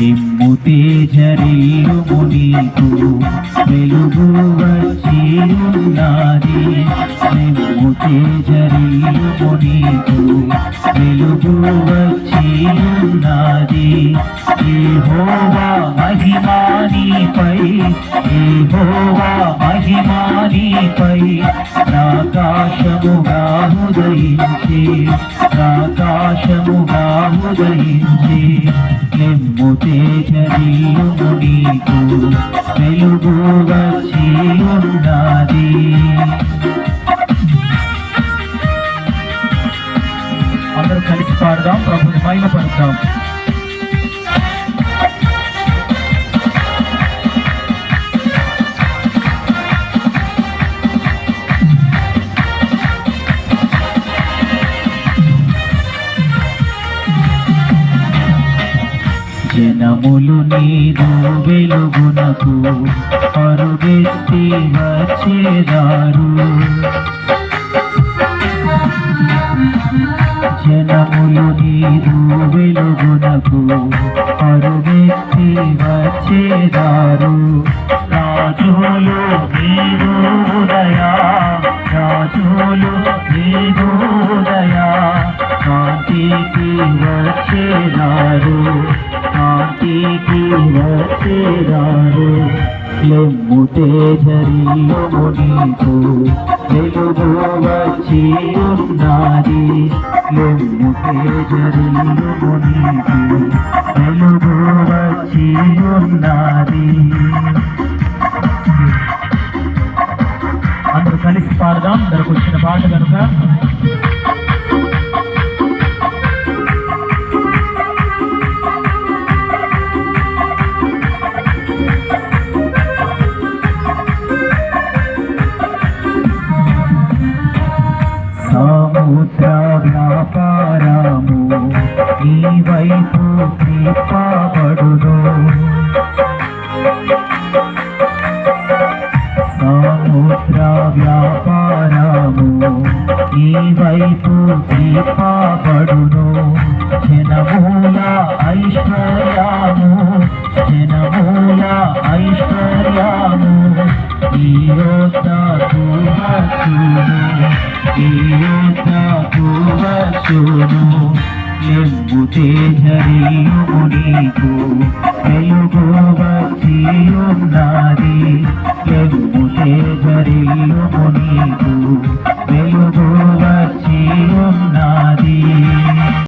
దిమ్ము తేజరీయుము నీకు వెలుగు వచ్చేయుము నిమ్ము నీకు వెలుగు వచ్చి ఉన్నది యెహోవా మహిమానిపై యెహోవా మహిమానిపై ఆకాశముగా హృదయించి ఆకాశముగా హృదయించి నిమ్ము తేజరియుము నీకు వెలుగు వచ్చి అందరూ కలిసి పాడదాం ప్రభుని మహిమపడతాం జనములు నీరు వెలుగునకు పరుగెత్తి వచ్చేదారు. జనములు నీదు వెలుగునకు పరుగెత్తి వచ్చేదారు. రాజులు నీరు ఉదయా రాజులు నీరు ఉదయా కాంతికి వచ్చేదారు కాంతికి వచ్చేదారు. ఎమ్ము తేజరియుము నీకు వెలుగు వచ్చి ఉన్నది. ఎమ్ము తేజరియుము నీకు వెలుగు వచ్చి ఉన్నది. అందరూ కలిసి పాడదాం అందరికి వచ్చిన పాట కనుక. వ్యాపారము నీ వైపు త్రిప్పబడును సముద్ర వ్యాపారము. నీ వైపు త్రిప్పబడును జనమూల ఐశ్వర్యాము. జనమూల ఐశ్వర్యాము. ఈ యోధకు వచ్చును ఈ యోధకు వచ్చును ఎమ్ము తేజరియుము నీకు తెలుగు వచ్చి ఉన్నది ఎమ్ము తేజరియుము నీకు